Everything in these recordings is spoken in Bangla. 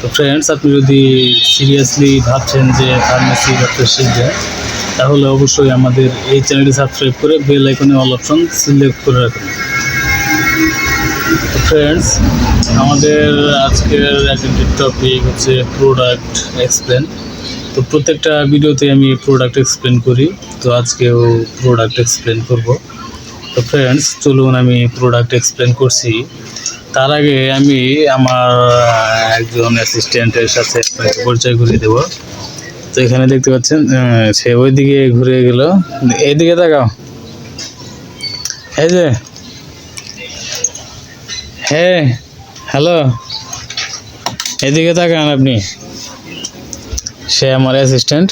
তো ফ্রেন্ডস আপনি যদি সিরিয়াসলি ভাবছেন যে ফার্মেসি ব্যবসা শিখবেন, তাহলে অবশ্যই আমাদের এই চ্যানেলটি সাবস্ক্রাইব করে বেল আইকনে অল অপশন সিলেক্ট করে রাখুন। ফ্রেন্ডস আমাদের আজকের অ্যাটেন্ডেড টপিক হচ্ছে প্রোডাক্ট এক্সপ্লেন তো প্রত্যেকটা ভিডিওতে আমি প্রোডাক্ট এক্সপ্লেন করি, তো আজকেও প্রোডাক্ট এক্সপ্লেন করব। তো ফ্রেন্ডস চলুন আমি প্রোডাক্ট এক্সপ্লেন করছি। তার আগে আমি আমার একজন অ্যাসিস্ট্যান্টের সাথে পরিচয় করিয়ে দেবো। তো এখানে দেখতে পাচ্ছেন সে ওই দিকে ঘুরে গেল। এইদিকে তাকাও। এই যে। হ্যাঁ হ্যালো। এদিকে তাকান আপনি। সে আমার অ্যাসিস্ট্যান্ট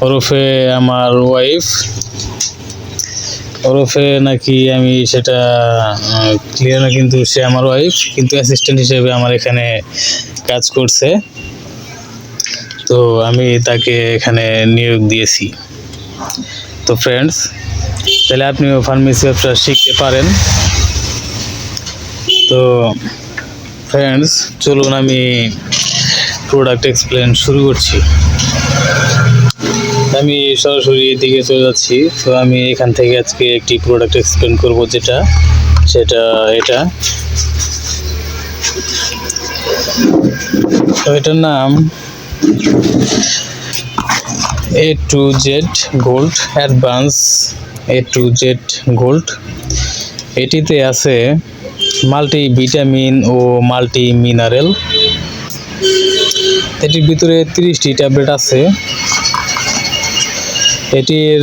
ওরফে আমার ওয়াইফ ওরফে নাকি আমি সেটা ক্লিয়ার না, কিন্তু সে আমার ওয়াইফ কিন্তু অ্যাসিস্ট্যান্ট হিসেবে আমার এখানে কাজ করছে। তো আমি তাকে এখানে নিয়োগ দিয়েছি। তো ফ্রেন্ডস তাহলে আপনিও ফার্মেসি ব্যবসা শিখতে পারেন। তো ফ্রেন্ডস চলুন আমি প্রোডাক্ট এক্সপ্লেন শুরু করছি। আমি সরাসরি এদিকে চলে যাচ্ছি। তো আমি এখান থেকে আজকে একটি প্রোডাক্ট এক্সপ্লেন করব যেটা, সেটা এটা। তো এটার নাম A to Z gold advance A to Z gold এটিতে আছে মাল্টি ভিটামিন ও মাল্টি মিনারেল এটির ভিতরে তিরিশটি ট্যাবলেট আছে। এটির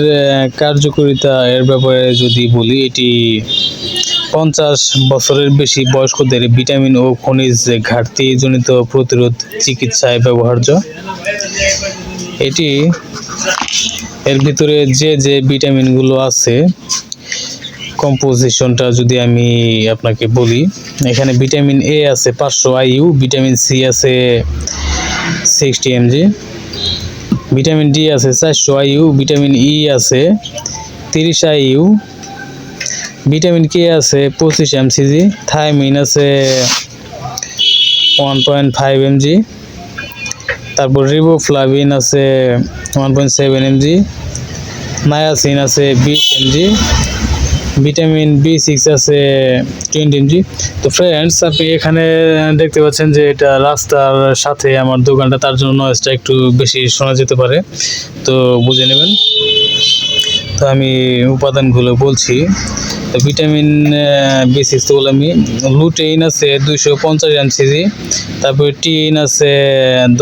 কার্যকারিতা এর ব্যাপারে যদি বলি, এটি পঞ্চাশ বছরের বেশি বয়স্কদের ভিটামিন ও খনিজ ঘাটতিজনিত প্রতিরোধ চিকিৎসায় ব্যবহার্য। এটি এর ভিতরে যে যে ভিটামিনগুলো আছে, কম্পোজিশনটা যদি আমি আপনাকে বলি, এখানে ভিটামিন এ আছে পাঁচশো আইইউ, ভিটামিন সি আছে সিক্সটি এমজি ভিটামিন ডি আছে, চারশো আইইউ ভিটামিন ই আছে, তিরিশ আইইউ ভিটামিন কে আছে, পঁচিশ এমসিজি থাইমিন আছে ওয়ান পয়েন্ট ফাইভ এমজি তারপর রিবোফ্লাভিন আছে one point seven mg niacin আছে বিশ এমজি ভিটামিন বি সিক্স আছে টোয়েন্টি এমজি তো ফ্রেন্ডস আপনি এখানে দেখতে পাচ্ছেন যে এটা রাস্তার সাথে আমার দোকানটা, তার জন্য নয়েজটা একটু বেশি শোনা যেতে পারে। তো বুঝে নেবেন। তো আমি উপাদানগুলো বলছি। তো ভিটামিন বি সিক্স তো আমি। লুটেইন আছে দুইশো পঞ্চাশ এমসিজি তারপরে টিন আছে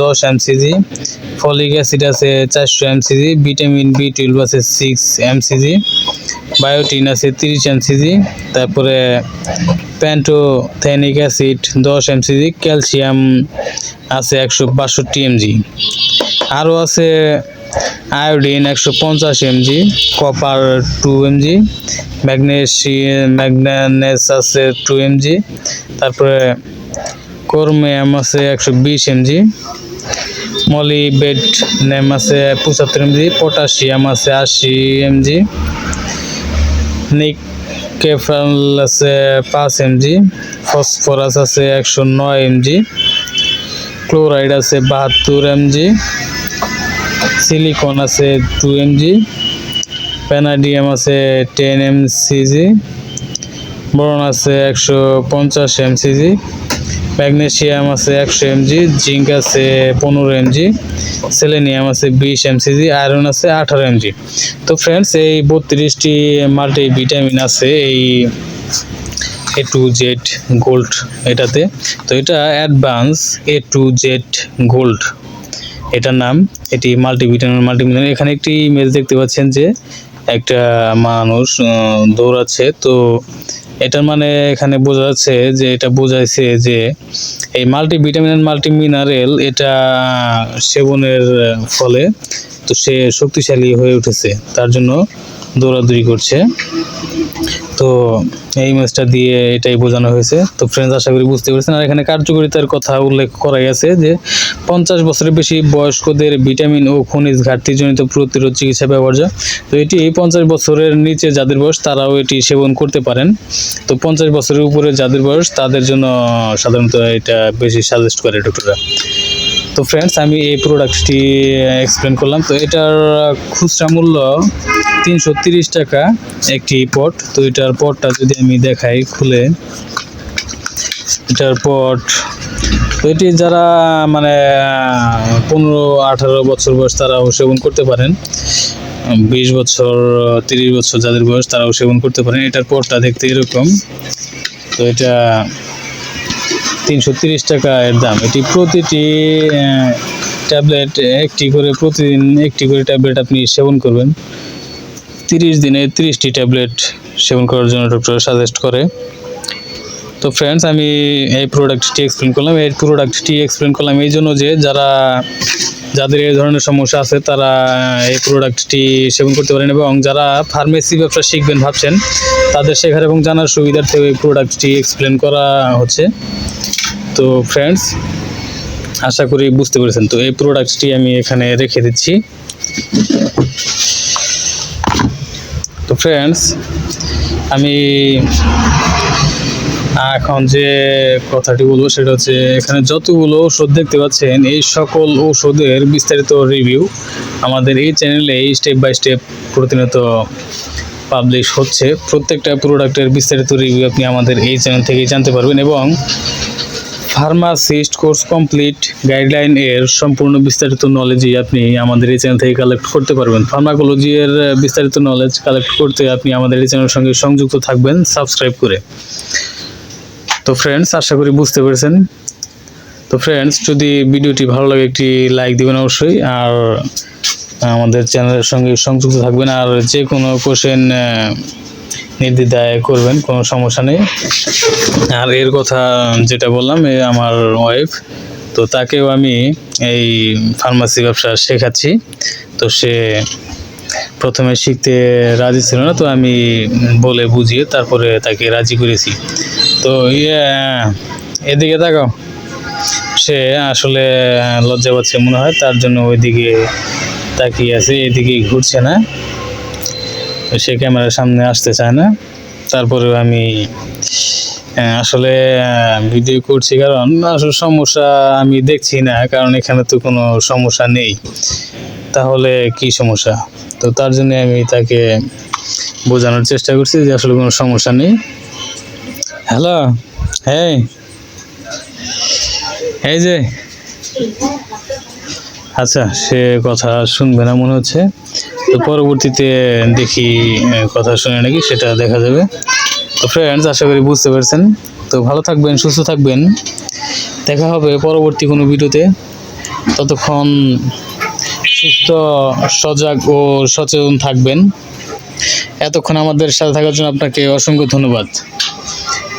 দশ এমসিজি ফলিক অ্যাসিড আছে চারশো এমসিজি ভিটামিন বি টুয়েলভ আছে সিক্স এমসিজি বায়োটিন আছে তিরিশ এমসিজি তারপরে প্যান্টোথেনিক অ্যাসিড দশ এমসিজি ক্যালসিয়াম আছে একশো বাষট্টি এমজি আরও আছে আয়োডিন একশো পঞ্চাশ mg, copper two mg magnesium manganese আছে টু এমজি, তারপরে কোরমিয়াম আছে একশো বিশ এমজি, মলিবেট নেম আছে পঁচাত্তর এমজি, পটাশিয়াম আছে আশি এমজি নিকেফাল আছে পাঁচ এমজি, ফসফরাস আছে একশো নয় এমজি, ক্লোরাইড আছে বাহাত্তর এমজি সিলিকন আছে টু এমজি প্যানাডিয়াম আছে টেন এমসিজি বোরন আছে একশো পঞ্চাশ এমসিজি ম্যাগনেসিয়াম আছে একশো এমজি জিঙ্ক আছে পনেরো এমজি সেলেনিয়াম আছে বিশ এমসিজি আয়রন আছে আঠারো এমজি তো ফ্রেন্ডস এই বত্রিশটি মাল্টি ভিটামিন আছে এই এ টু জেড গোল্ড এটাতে। তো এটা advance A to Z gold এটার নাম, এটি মাল্টিভিটামিন মাল্টিভিটামিন এখানে একটি ইমেজ দেখতে পাচ্ছেন যে একটা মানুষ দৌড়াচ্ছে। তো এটার মানে এখানে বোঝা যাচ্ছে যে এটা বোঝাইছে যে এই মাল্টিভিটামিন এন্ড মাল্টি মিনারেল এটা সেবনের ফলে তো সে শক্তিশালী হয়ে উঠেছে। তার জন্য দৌড়াদৌড়ি করছে। তো এই ম্যাচটা দিয়ে এটাই বোঝানো হয়েছে। তো ফ্রেন্ডস আশা করি বুঝতে পেরেছেন। আর এখানে কার্যকারিতার কথা উল্লেখ করাই গেছে যে, পঞ্চাশ বছরের বেশি বয়স্কদের ভিটামিন ও খনিজ ঘাটতিজনিত প্রতিরোধ চিকিৎসা ব্যবহার্য তো এটি এই পঞ্চাশ বছরের নিচে যাদের বয়স, তারাও এটি সেবন করতে পারেন। তো পঞ্চাশ বছরের উপরে যাদের বয়স, তাদের জন্য সাধারণত এটা বেশি সাজেস্ট করে ডক্টররা তো ফ্রেন্ডস আমি এই প্রোডাক্টটি এক্সপ্লেন করলাম। তো এটার খুচরা মূল্য তিনশো টাকা একটি পট তো এটার পটটা যদি আমি দেখাই খুলে, এটার পট তো এটি যারা মানে পনেরো আঠারো বছর বয়স তারাও সেবন করতে পারেন। বিশ বছর, তিরিশ বছর যাদের বয়স তারাও সেবন করতে পারেন। এটার পটটা দেখতে এরকম। তো এটা তিনশো টাকা এর দাম। এটি প্রতিটি ট্যাবলেট একটি করে প্রতিদিন একটি করে ট্যাবলেট আপনি সেবন করবেন। তিরিশ দিনে তিরিশটি ট্যাবলেট সেবন করার জন্য ডক্টর সাজেস্ট করে। তো ফ্রেন্ডস আমি এই প্রোডাক্টটি এক্সপ্লেন করলাম। এই প্রোডাক্টটি এক্সপ্লেন করলাম এই জন্য যে যারা যাদের এই ধরনের সমস্যা আছে, তারা এই প্রোডাক্টটি সেবন করতে পারেন এবং যারা ফার্মেসি ব্যবসা শিখবেন ভাবছেন, তাদের শেখার এবং জানার সুবিধার্থে এই প্রোডাক্টটি এক্সপ্লেন করা হচ্ছে। তো ফ্রেন্ডস আশা করি বুঝতে পেরেছেন। তো এই প্রোডাক্টটি আমি এখানে রেখে দিচ্ছি। তো ফ্রেন্ডস আমি এখন যে কথাটি বলব সেটা হচ্ছে এখানে যতগুলো ওষুধ দেখতে পাচ্ছেন, এই সকল ওষুধের বিস্তারিত রিভিউ আমাদের এই চ্যানেলে এই স্টেপ বাই স্টেপ প্রতিনিয়ত পাবলিশ হচ্ছে। প্রত্যেকটা প্রোডাক্টের বিস্তারিত রিভিউ আপনি আমাদের এই চ্যানেল থেকেই জানতে পারবেন এবং ফার্মাসিস্ট কোর্স কমপ্লিট গাইডলাইন এর সম্পূর্ণ বিস্তারিত নলেজই আপনি আমাদের এই চ্যানেল থেকে কালেক্ট করতে পারবেন। ফার্মাকোলজি এর বিস্তারিত নলেজ কালেক্ট করতে আপনি আমাদের এই চ্যানেলের সঙ্গে সংযুক্ত থাকবেন। সাবস্ক্রাইব করে। তো ফ্রেন্ডস আশা করি বুঝতে পেরেছেন। তো ফ্রেন্ডস যদি ভিডিওটি ভালো লাগে একটি লাইক দিবেন অবশ্যই, আর আমাদের চ্যানেলের সঙ্গে সংযুক্ত থাকবেন, আর যে কোনো কোশ্চেন নির্দ্বিধায় করবেন, কোনো সমস্যা নেই। আর এর কথা যেটা বললাম, এ আমার ওয়াইফ তো তাকেও আমি এই ফার্মাসি ব্যবসা শেখাচ্ছি। তো সে প্রথমে শিখতে রাজি ছিল না, তো আমি বলে বুঝিয়ে তারপরে তাকে রাজি করেছি। তো ইয়ে এদিকে দেখো, সে আসলে লজ্জা পাচ্ছে মনে হয়, তার জন্য ওইদিকে তাকিয়ে আছে এদিকে ঘুরছে না। সে ক্যামেরার সামনে আসতে চায় না। তারপরেও আমি আসলে ভিডিও করছি, কারণ আসলে সমস্যা আমি দেখছি না, কারণ এখানে তো কোনো সমস্যা নেই। তাহলে কি সমস্যা? তো তার জন্য আমি তাকে বোঝানোর চেষ্টা করছি যে আসলে কোনো সমস্যা নেই। হ্যালো হ্যাঁ এই যে। আচ্ছা সে কথা শুনবে না মনে হচ্ছে। তো পরবর্তীতে দেখি কথা শুনে নাকি সেটা দেখা যাবে। তো ফ্রেন্ডস আশা করি বুঝতে পারছেন। তো ভালো থাকবেন, সুস্থ থাকবেন। দেখা হবে পরবর্তী কোনো ভিডিওতে। ততক্ষণ সুস্থ, সজাগ ও সচেতন থাকবেন। এতক্ষণ আমাদের সাথে থাকার জন্য আপনাকে অসংখ্য ধন্যবাদ।